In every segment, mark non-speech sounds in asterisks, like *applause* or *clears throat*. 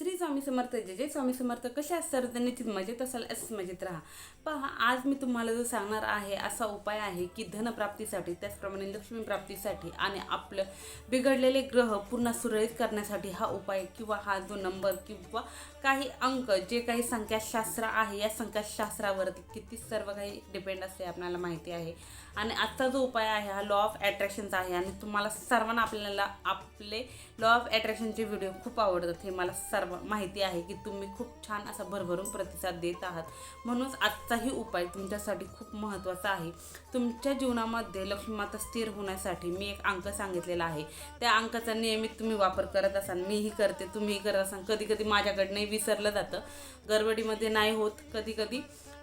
श्री स्वामी समर्थ जे जे स्वामी समर्थ. कसे असतात निश्चित मजेत असाल असंच मजेत राहा. पहा आज मी तुम्हाला जो सांगणार आहे असा उपाय आहे की धनप्राप्तीसाठी त्याचप्रमाणे लक्ष्मी प्राप्तीसाठी आणि आपलं बिघडलेले ग्रह पुन्हा सुरळीत करण्यासाठी हा उपाय किंवा हा जो नंबर किंवा काही अंक जे काही संख्याशास्त्र आहे या संख्याशास्त्रावरती किती सर्व काही डिपेंड असते आपल्याला माहिती आहे. आणि आजचा जो उपाय आहे हा लॉ ऑफ अट्रॅक्शनचा आहे आणि तुम्हाला सर्वांना आपल्याला आपले लॉ ऑफ अट्रॅक्शनचे व्हिडिओ खूप आवडतात. हे मला सर्व माहिती आहे की तुम्ही खूप छान असा भरभरून प्रतिसाद देत आहात. म्हणूनच आजचाही उपाय तुमच्यासाठी खूप महत्त्वाचा आहे. तुमच्या जीवनामध्ये लक्ष्मीमाता स्थिर होण्यासाठी मी एक अंक सांगितलेला आहे. त्या अंकाचा नियमित तुम्ही वापर करत असाल मीही करते तुम्हीही करत असाल. कधी कधी माझ्याकडनंही विसरलं जातं. गडबडीमध्ये नाही होत. कधी कधी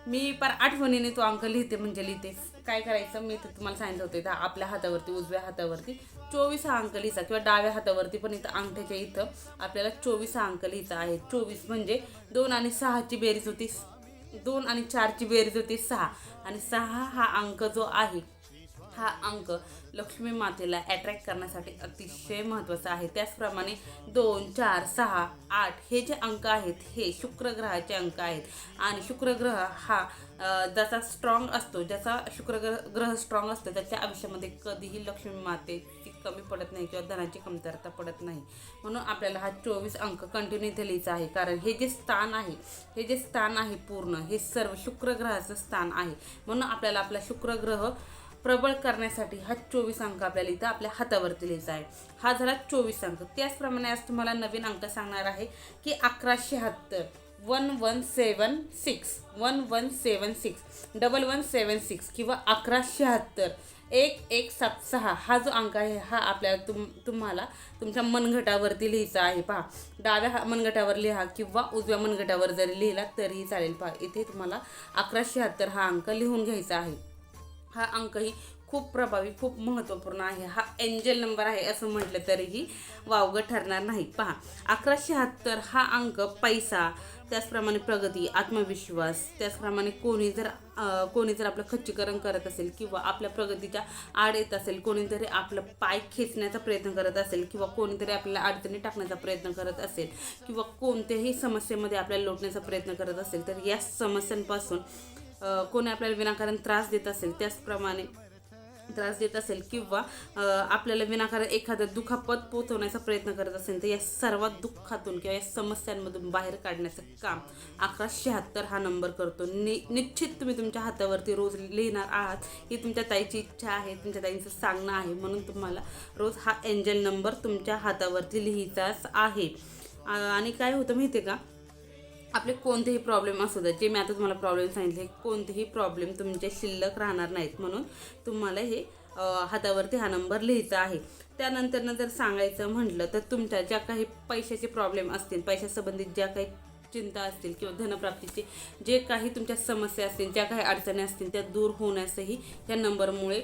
मी पर आठवणीने तो अंक लिहिते म्हणजे लिहिते. काय करायचं? मी तर तुम्हाला सांगितलं होतं इथं आपल्या हातावरती उजव्या हातावरती चोवीस हा अंक लिहिचा किंवा डाव्या हातावरती पण इथं अंगठ्याच्या इथं आपल्याला चोवीस हा अंक लिहिचा आहे. चोवीस म्हणजे दोन आणि सहाची बेरीज होती. दोन आणि चारची बेरीज होती सहा. आणि सहा हा अंक जो आहे हा अंक लक्ष्मी मातेला अट्रॅक्ट करण्यासाठी अतिशय महत्त्वाचं आहे. त्याचप्रमाणे दोन चार सहा आठ हे जे अंक आहेत हे शुक्र ग्रहाचे अंक आहेत. आणि शुक्र ग्रह हा ज्याचा स्ट्रॉंग असतो ज्याचा शुक्र ग्रह ग्रह स्ट्रॉंग असतो त्याच्या आयुष्यामध्ये कधीही लक्ष्मी मातेची कमी पडत नाही किंवा धनाची कमतरता पडत नाही. म्हणून आपल्याला हा चोवीस अंक कंटिन्यू इथे लिहायचा आहे. कारण हे जे स्थान आहे हे जे स्थान आहे पूर्ण हे सर्व शुक्र ग्रहाचं स्थान आहे. म्हणून आपल्याला आपला शुक्र ग्रह प्रबळ करण्यासाठी हा चोवीस अंक आपल्याला इथं आपल्या हातावरती लिहायचा आहे. हा झाला चोवीस अंक. त्याचप्रमाणे आज तुम्हाला नवीन अंक सांगणार आहे की अकरा शहात्तर one one seven six. One one seven six. Double one seven six किंवा अकरा शहात्तर एक एक सात सहा. हा जो अंक आहे हा आपल्याला तुम तुम्हाला तुमच्या मनगटावरती लिहायचा आहे. पहा. डाव्या हा- मनगटावर लिहा किंवा उजव्या मनगटावर जरी लिहिला तरीही चालेल. पहा इथे तुम्हाला अकरा शहात्तर हा अंक लिहून घ्यायचा आहे. हा अंकही खूप प्रभावी खूप महत्त्वपूर्ण आहे. हा एंजल नंबर आहे असं म्हटलं तरीही वावगं ठरणार नाही पहा अकरा शहात्तर हा अंक पैसा त्याचप्रमाणे प्रगती आत्मविश्वास त्याचप्रमाणे कोणी जर कोणी जर आपलं खच्चीकरण करत असेल किंवा आपल्या प्रगतीच्या आड येत असेल कोणीतरी आपलं पाय खेचण्याचा प्रयत्न करत असेल किंवा कोणीतरी आपल्याला अडचणी टाकण्याचा प्रयत्न करत असेल किंवा कोणत्याही समस्येमध्ये आपल्याला लोटण्याचा प्रयत्न करत असेल तर या समस्यांपासून कोणी आपल्याला विनाकारण त्रास देत असेल त्याचप्रमाणे त्रास देत असेल किंवा आपल्याला विनाकारण एखादं दुखापत पोचवण्याचा प्रयत्न करत असेल तर या सर्वात दुःखातून किंवा या समस्यांमधून बाहेर काढण्याचं काम अकरा शहात्तर हा नंबर करतो. नि निश्चित तुम्ही तुमच्या हातावरती रोज लिहिणार आहात ही तुमच्या ताईची इच्छा आहे तुमच्या ताईंचं सांगणं आहे म्हणून तुम्हाला रोज हा एंजल नंबर तुमच्या हातावरती लिहिचाच आहे. आणि काय होतं माहिती आहे का? आपले कोणतेही प्रॉब्लेम असू द्या जे मी आता तुम्हाला प्रॉब्लेम सांगितले कोणतेही प्रॉब्लेम तुमचे शिल्लक राहणार नाहीत. म्हणून तुम्हाला हे हातावरती हा नंबर लिहायचा आहे. त्यानंतरनं जर सांगायचं म्हटलं तर तुमच्या ज्या काही पैशाचे प्रॉब्लेम असतील पैशासंबंधित ज्या काही चिंता असतील किंवा धनप्राप्तीचे जे काही तुमच्या समस्या असतील ज्या काही अडचणी असतील त्या दूर होण्यासही या नंबरमुळे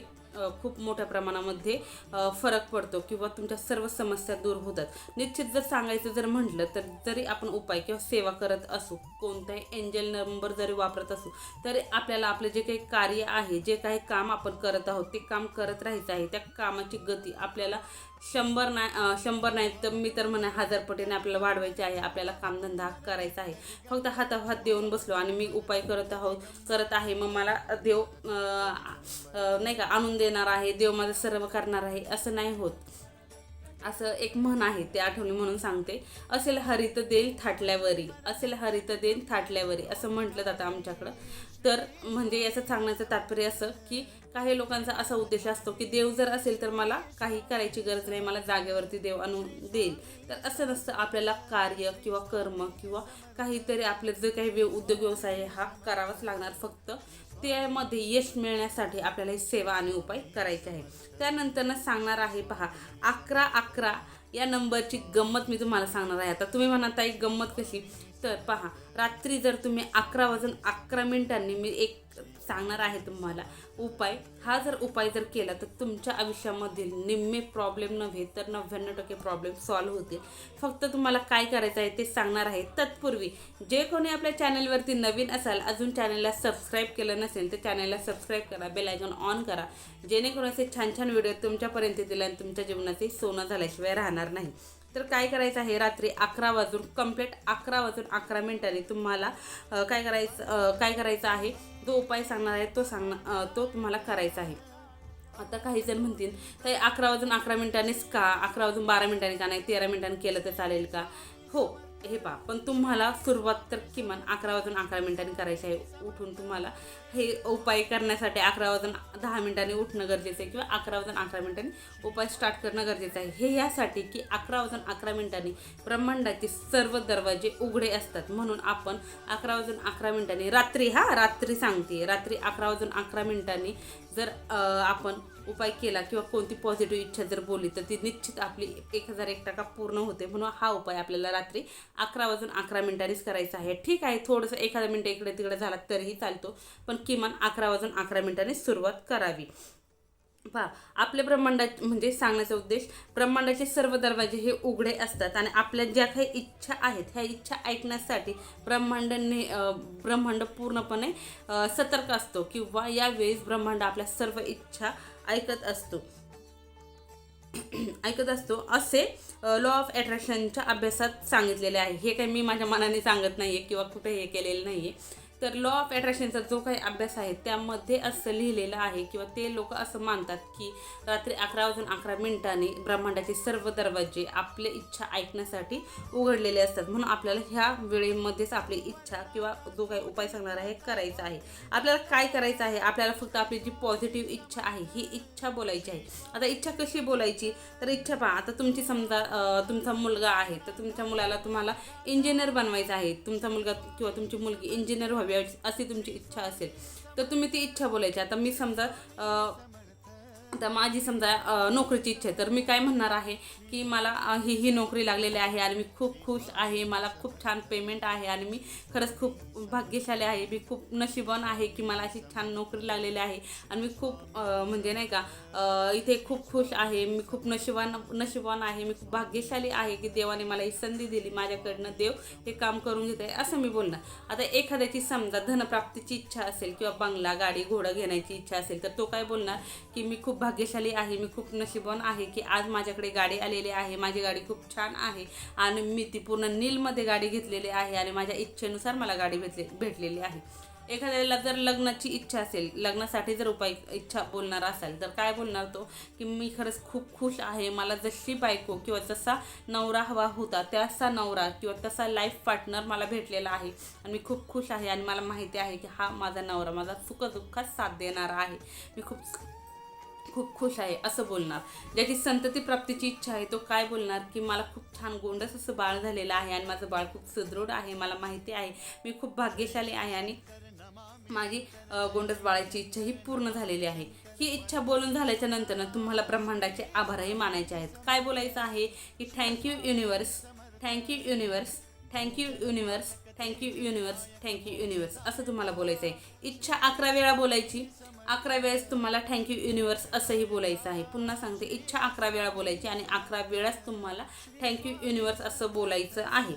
खूप मोठ्या प्रमाणामध्ये फरक पडतो किंवा तुमच्या सर्व समस्या दूर होतात. निश्चित जर सांगायचं जर म्हटलं तर जरी आपण उपाय किंवा सेवा करत असू कोणताही एंजल नंबर जरी वापरत असू तरी आपल्याला आपलं जे काही कार्य आहे जे काही काम आपण करत आहोत ते काम करत राहायचं आहे. त्या कामाची गती आपल्याला शंभर नाही शंभर नाही तर मी तर म्हणा हजार पटीने आपल्याला वाढवायचे आहे आपल्याला कामधंदा करायचा आहे. फक्त हाताहात देऊन बसलो आणि मी उपाय करत आहोत करत आहे. मग मला देव नाही का आणून देणार आहे देव माझं सर्व करणार आहे असं नाही होत. असं एक म्हण आहे ते आठवणी म्हणून सांगते. असेल हरित देईल थाटल्यावरी असेल हरित देईल थाटल्यावरी असं म्हटलं जातं आमच्याकडं. तर म्हणजे याचं सांगण्याचं तात्पर्य असं की काही लोकांचा असा उद्देश असतो की देव जर असेल तर मला काही करायची गरज नाही मला जागेवरती देव आणून देईल. तर असं नसतं आपल्याला कार्य किंवा कर्म किंवा काहीतरी आपलं जे काही व्य उद्योग व्यवसाय आहे हा करावाच लागणार. फक्त त्यामध्ये यश मिळण्यासाठी आपल्याला ही सेवा आणि उपाय करायचे आहे त्यानंतरनं सांगणार आहे पहा अकरा अकरा या नंबरची गंमत मी तुम्हाला सांगणार आहे. आता तुम्ही म्हणा ताई गंमत कशी? तर पहा रात्री जर तुम्ही अकरा वाजून अकरा मिनिटांनी मी एक सांगणार आहे तुम्हाला उपाय. हा जर उपाय जर केला तर तुमच्या आयुष्यामधील निम्मे प्रॉब्लेम नव्हे तर नव्याण्णव टक्के प्रॉब्लेम सॉल्व्ह होतील. फक्त तुम्हाला काय करायचं आहे ते सांगणार आहे. तत्पूर्वी जे कोणी आपल्या चॅनलवरती नवीन असाल अजून चॅनलला सबस्क्राईब केलं नसेल तर चॅनलला सबस्क्राईब करा बेल आयकॉन ऑन करा. जेणेकरून असे छान छान व्हिडिओ तुमच्यापर्यंत येतील आणि तुमच्या जीवनाचे सोनं झाल्याशिवाय राहणार नाही. तर काय करायचं आहे? रात्री अकरा वाजून कंप्लीट अकरा वाजून अकरा मिनिटांनी तुम्हाला काय करायचं काय करायचं आहे? जो उपाय सांगणार आहे तो सांगणार तो तुम्हाला करायचा आहे. आता काही जण म्हणतील तर अकरा वाजून अकरा मिनिटांनीच का? अकरा वाजून बारा मिनिटांनी का नाही? तेरा मिनिटांनी केलं तर चालेल का? हो हे पहा. पण तुम्हाला सुरुवात तर किमान अकरा वाजून अकरा मिनिटांनी करायची आहे. उठून तुम्हाला हे उपाय करण्यासाठी अकरा वाजून दहा मिनिटांनी उठणं गरजेचं आहे किंवा अकरा वाजून अकरा मिनिटांनी उपाय स्टार्ट करणं गरजेचं आहे. हे यासाठी की अकरा वाजून अकरा मिनिटांनी ब्रह्मांडाचे सर्व दरवाजे उघडे असतात. म्हणून आपण अकरा वाजून अकरा मिनिटांनी रात्री हा रात्री सांगते. रात्री अकरा वाजून अकरा मिनिटांनी जर आपण उपाय केला किंवा कोणती पॉझिटिव्ह इच्छा जर बोलली तर ती निश्चित आपली एक हजार एक टक्का पूर्ण होते. म्हणून हा उपाय आपल्याला रात्री अकरा वाजून अकरा मिनिटांनीच करायचा आहे. ठीक आहे थोडंसं एखादा मिनिट इकडे तिकडे झाला तरीही चालतो. पण किमान अकरा वाजून अकरा मिनिटांनी सुरुवात करावी. पहा आपल्या ब्रह्मांडा म्हणजे सांगण्याचा उद्देश ब्रह्मांडाचे सर्व दरवाजे हे उघडे असतात आणि आपल्या ज्या काही इच्छा आहेत ह्या इच्छा ऐकण्यासाठी ब्रह्मांडने ब्रह्मांड पूर्णपणे सतर्क असतो किंवा यावेळेस ब्रह्मांड आपल्या सर्व इच्छा ऐकत असतो. *clears throat* ऐकत असतो. असे लॉ ऑफ अट्रॅक्शनच्या अभ्यासात सांगितलेले आहे. हे काही मी माझ्या मनाने सांगत नाही आहे किंवा कुठे हे केलेलं नाही आहे तर लॉ ऑफ अट्रॅक्शनचा जो काही अभ्यास आहे त्यामध्ये असं लिहिलेलं आहे किंवा ते लोक असं मानतात की रात्री अकरा वाजून अकरा मिनिटांनी ब्रह्मांडाचे सर्व दरवाजे आपले इच्छा ऐकण्यासाठी उघडलेले असतात. म्हणून आपल्याला ह्या वेळेमध्येच आपली इच्छा किंवा जो काही उपाय सांगणार आहे करायचा आहे. आपल्याला काय करायचं आहे? आपल्याला फक्त आपली जी पॉझिटिव्ह इच्छा आहे ही इच्छा बोलायची आहे. आता इच्छा कशी बोलायची? तर इच्छा पहा आता तुमची समजा तुमचा मुलगा आहे तर तुमच्या मुलाला तुम्हाला इंजिनियर बनवायचं आहे. तुमचा मुलगा किंवा तुमची मुलगी इंजिनियर व्हावी. अशी तुमची इच्छा असेल तर तुम्ही ती इच्छा बोलायची. आता मी समजा तर आता माझी समजा नोकरीची इच्छा आहे तर मी काय म्हणणार आहे की मला ही ही नोकरी लागलेली आहे आणि मी खूप खुश आहे मला खूप छान पेमेंट आहे आणि मी खरंच खूप भाग्यशाली आहे मी खूप नशिबान आहे की मला अशी छान नोकरी लागलेली आहे आणि मी खूप म्हणजे नाही का इथे खूप खुश आहे मी खूप नशिबान नशिबान आहे मी खूप भाग्यशाली आहे की देवाने मला ही संधी दिली माझ्याकडनं देव हे काम करून घेत आहे असं मी बोलणार. आता एखाद्याची समजा धनप्राप्तीची इच्छा असेल किंवा बंगला गाडी घोडं घेण्याची इच्छा असेल तर तो काय बोलणार की मी खूप भाग्यशाली आहे मी खूप नशिबान आहे की आज माझ्याकडे गाडी आलेली आहे माझी गाडी खूप छान आहे आणि मी ती पूर्ण नीलमध्ये गाडी घेतलेली आहे आणि माझ्या इच्छेनुसार मला गाडी भेटले भेटलेली आहे. एखाद्याला जर लग्नाची इच्छा असेल लग्नासाठी जर उपाय इच्छा बोलणार असेल तर काय बोलणार तो? की मी खरंच खूप खुश आहे मला जशी बायको किंवा जसा नवरा हवा होता तसा नवरा किंवा तसा लाईफ पार्टनर मला भेटलेला आहे आणि मी खूप खुश आहे आणि मला माहिती आहे की हा माझा नवरा माझा सुखदुःखात साथ देणारा आहे. मी खूप खूप खुश आहे असं बोलणार. ज्याची संतती प्राप्तीची इच्छा आहे तो काय बोलणार की मला खूप छान गोंडस असं बाळ झालेलं आहे आणि माझं बाळ खूप सुदृढ आहे मला माहिती आहे मी खूप भाग्यशाली आहे आणि माझी गोंडस बाळाची इच्छा ही पूर्ण झालेली आहे. ही इच्छा बोलून झाल्याच्यानंतर तुम्हाला ब्रह्मांडाचे आभारही मानायचे आहेत. काय बोलायचं आहे की thank you universe thank you universe thank you universe thank you universe thank you universe असं तुम्हाला बोलायचं आहे इच्छा अकरा वेळा बोलायची अकरा वेळेस तुम्हाला थँक्यू युनिवर्स असंही बोलायचं आहे. पुन्हा सांगते इच्छा अकरा वेळा बोलायची आणि अकरा वेळाच तुम्हाला थँक्यू युनिवर्स असं बोलायचं आहे.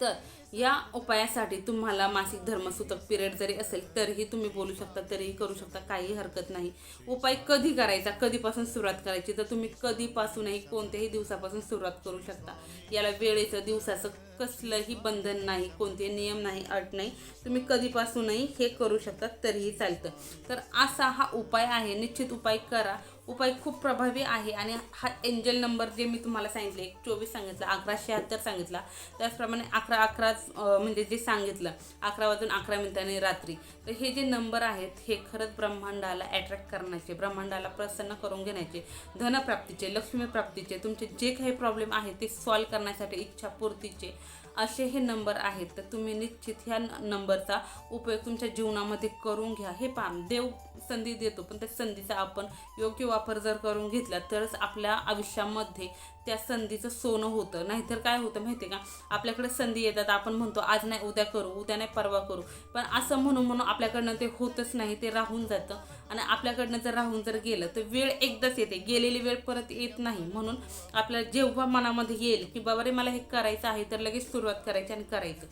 तर या उपायासाठी तुम्हाला मासिक धर्मसूतक पिरियड जरी असेल तरीही तुम्ही बोलू शकता तरीही करू शकता काही हरकत नाही. उपाय कधी करायचा कधीपासून सुरुवात करायची तर तुम्ही कधीपासूनही कोणत्याही दिवसापासून सुरुवात करू शकता. याला वेळेचं दिवसाचं कसलंही बंधन नाही कोणते नियम नाही अट नाही तुम्ही कधीपासूनही हे करू शकता तरीही चालतं. तर असा हा उपाय आहे. निश्चित उपाय करा. उपाय खूप प्रभावी आहे आणि हा एंजल नंबर जे मी तुम्हाला सांगितले एक चोवीस सांगितला अकरा शहात्तर सांगितला. त्याचप्रमाणे अकरा अकरा म्हणजे जे सांगितलं अकरा वाजून अकरा मिनिटांनी रात्री. तर हे जे नंबर आहेत हे खरंच ब्रह्मांडाला अट्रॅक्ट करण्याचे ब्रह्मांडाला प्रसन्न करून घेण्याचे धनप्राप्तीचे लक्ष्मीप्राप्तीचे तुमचे जे काही प्रॉब्लेम आहेत ते सॉल्व करण्यासाठी इच्छापूर्तीचे असे हे नंबर आहेत. तर तुम्ही निश्चित ह्या न- नंबरचा उपयोग तुमच्या जीवनामध्ये करून घ्या. हे पाम देव संधी देतो पण त्या संधीचा आपण योग्य वापर जर करून घेतला तरच आपल्या आयुष्यामध्ये त्या संधीचं सोनं होतं. नाहीतर काय होतं माहिती आहे का? आपल्याकडे संधी येतात आपण म्हणतो आज नाही उद्या करू उद्या नाही परवा करू. पण असं म्हणून म्हणून आपल्याकडनं ते होतच नाही ते राहून जातं. आणि आपल्याकडनं जर राहून जर गेलं तर वेळ एकदाच येते. गेलेली वेळ परत येत नाही. म्हणून आपल्याला जेव्हा मनामध्ये येईल की बाबा रे मला हे करायचं आहे तर लगेच सुरुवात करायची आणि करायचं.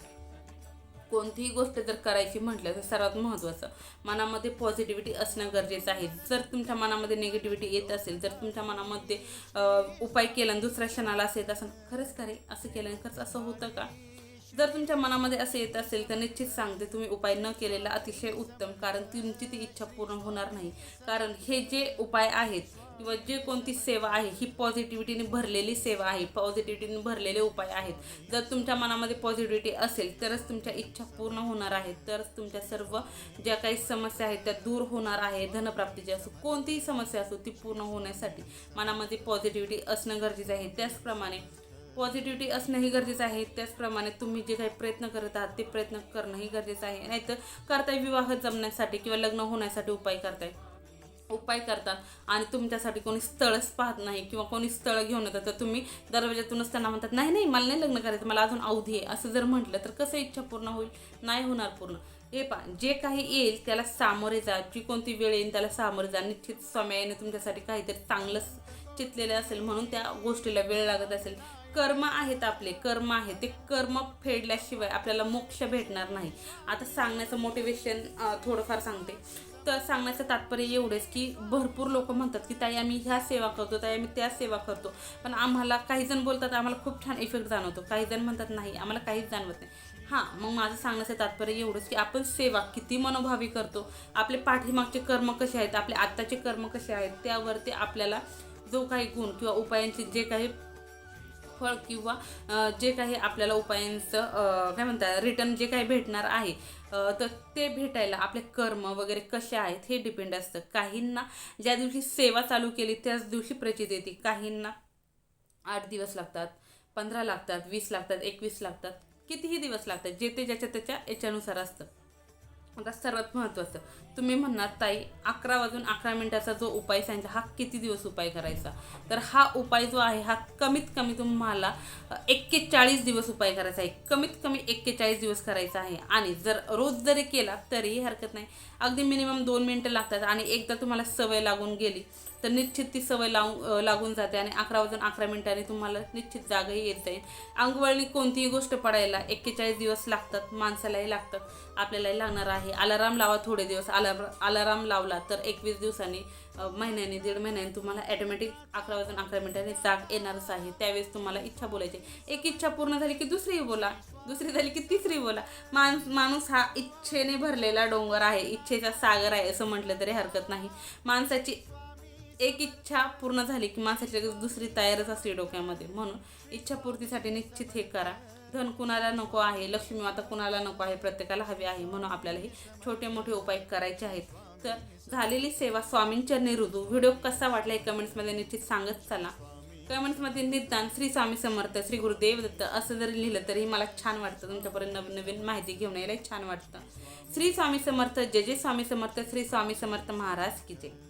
कोणतीही गोष्ट जर करायची म्हटलं तर सर्वात महत्त्वाचं. मनामध्ये पॉझिटिव्हिटी असणं गरजेचं आहे. जर तुमच्या मनामध्ये निगेटिव्हिटी येत असेल जर तुमच्या मनामध्ये उपाय केला आणि दुसऱ्या क्षणाला असं येत असेल खरंच का रे? असं केलं खरंच असं होतं का? जर तुमच्या मनामध्ये असं येत असेल तर निश्चित सांगते तुम्ही उपाय न केलेला अतिशय उत्तम कारण तुमची ती इच्छा पूर्ण होणार नाही. कारण हे जे उपाय आहेत किंवा जे कोणती सेवा आहे ही पॉझिटिव्हिटीने भरलेली सेवा आहे पॉझिटिव्हिटीने भरलेले उपाय आहेत. जर तुमच्या मनामध्ये पॉझिटिव्हिटी असेल तरच तुमच्या इच्छा पूर्ण होणार आहेत. तरच तुमच्या सर्व ज्या काही समस्या आहेत त्या दूर होणार आहे. धनप्राप्तीची असो कोणतीही समस्या असो ती पूर्ण होण्यासाठी मनामध्ये पॉझिटिव्हिटी असणं गरजेचं आहे. त्याचप्रमाणे पॉझिटिव्हिटी असणंही गरजेचं आहे. त्याचप्रमाणे तुम्ही जे काही प्रयत्न करत आहात ते प्रयत्न करणंही गरजेचं आहे. नाहीतर करताय विवाह जमण्यासाठी किंवा लग्न होण्यासाठी उपाय करताय. उपाय करतात आणि तुमच्यासाठी कोणी स्थळच पाहत नाही किंवा कोणी स्थळ घेऊन येतात तर तुम्ही दरवाजातूनच त्यांना म्हणतात नाही नाही मला नाही लग्न करायचं मला अजून अवधी आहे. असं जर म्हटलं तर कसं इच्छा पूर्ण होईल? नाही होणार पूर्ण. हे पा जे काही येईल त्याला सामोरे जा जी कोणती वेळ येईल त्याला सामोरे जा. निश्चित समयाने तुमच्यासाठी काहीतरी चांगलंच चितलेलं असेल म्हणून त्या गोष्टीला वेळ लागत असेल. कर्म आहेत आपले कर्म आहे ते कर्म फेडल्याशिवाय आपल्याला मोक्ष भेटणार नाही. आता सांगण्याचं मोटिवेशन थोडंफार सांगते. तर सांगण्याचं तात्पर्य एवढेच की भरपूर लोक म्हणतात की ताई आम्ही ह्या सेवा करतो ताई आम्ही त्या सेवा करतो. पण आम्हाला काही जण बोलतात आम्हाला खूप छान इफेक्ट जाणवतो. काही जण म्हणतात नाही आम्हाला काहीच जाणवत नाही. हां मग माझं सांगण्याचं तात्पर्य एवढंच की आपण सेवा किती मनोभावी करतो. आपले पाठीमागचे कर्म कसे आहेत आपले आत्ताचे कर्म कसे आहेत त्यावरती आपल्याला जो काही गुण किंवा उपायांचे जे काही फळ किंवा जे काही आपल्याला उपायांचं काय म्हणतात रिटर्न जे काही भेटणार आहे तर ते भेटायला आपले कर्म वगैरे कसे आहेत हे डिपेंड असतं. काहींना ज्या दिवशी सेवा चालू केली त्याच दिवशी प्रचित येते. काहींना आठ दिवस लागतात पंधरा लागतात वीस लागतात एकवीस लागतात कितीही दिवस लागतात जे ते ज्याच्या त्याच्या याच्यानुसार असतं. आता सर्वात महत्त्वाचं तुम्ही म्हणणार ताई अकरा वाजून अकरा मिनिटाचा जो उपाय सांगितला हा किती दिवस उपाय करायचा? तर हा उपाय जो आहे हा कमीत कमी तुम्हाला एक्केचाळीस दिवस उपाय करायचा आहे. कमीत कमी एक्केचाळीस दिवस करायचा आहे. आणि जर रोज जरी केला तरीही हरकत नाही. अगदी मिनिमम दोन मिनटं लागतात आणि एकदा तुम्हाला सवय लागून गेली तर निश्चित ती सवय लावून लागून जाते आणि अकरा वाजून अकरा मिनिटांनी तुम्हाला निश्चित जागही येत जाईल. अंगवळणी कोणतीही गोष्ट पडायला एक्केचाळीस दिवस लागतात माणसालाही लागतात. आपल्यालाही लागणार आहे. अलाराम लावा थोडे दिवस. अलार अलाराम लावला तर एकवीस दिवसांनी महिन्याने महिन्यानी दीड महिन्याने तुम्हाला ॲटोमॅटिक अकरा वाजून अकरा मिनिटांनी जाग येणारच आहे. त्यावेळेस तुम्हाला इच्छा बोलायची. एक इच्छा पूर्ण झाली की दुसरीही बोला. दुसरी झाली की तिसरी बोला. माणूस माणूस हा इच्छेने भरलेला डोंगर आहे. इच्छेचा सागर आहे असं म्हटलं तरी हरकत नाही. माणसाची एक इच्छा पूर्ण झाली की माणसाची दुसरी तयारच असते डोक्यामध्ये. म्हणून इच्छापूर्तीसाठी निश्चित हे करा. धन कुणाला नको आहे लक्ष्मी माता कुणाला नको आहे प्रत्येकाला हवी आहे म्हणून आपल्याला हे छोटे मोठे उपाय करायचे आहेत. तर झालेली सेवा स्वामींच्या निरुदू व्हिडिओ कसा वाटला हे कमेंट्समध्ये निश्चित सांगत चला. कमेंट्समध्ये निदान श्री स्वामी समर्थ श्री गुरुदेव दत्त असं जरी लिहिलं तरी मला छान वाटतं. तुमच्यापर्यंत नवीन नवीन माहिती घेऊन यायला छान वाटतं. श्री स्वामी समर्थ जय जय स्वामी समर्थ श्री स्वामी समर्थ महाराज की जय.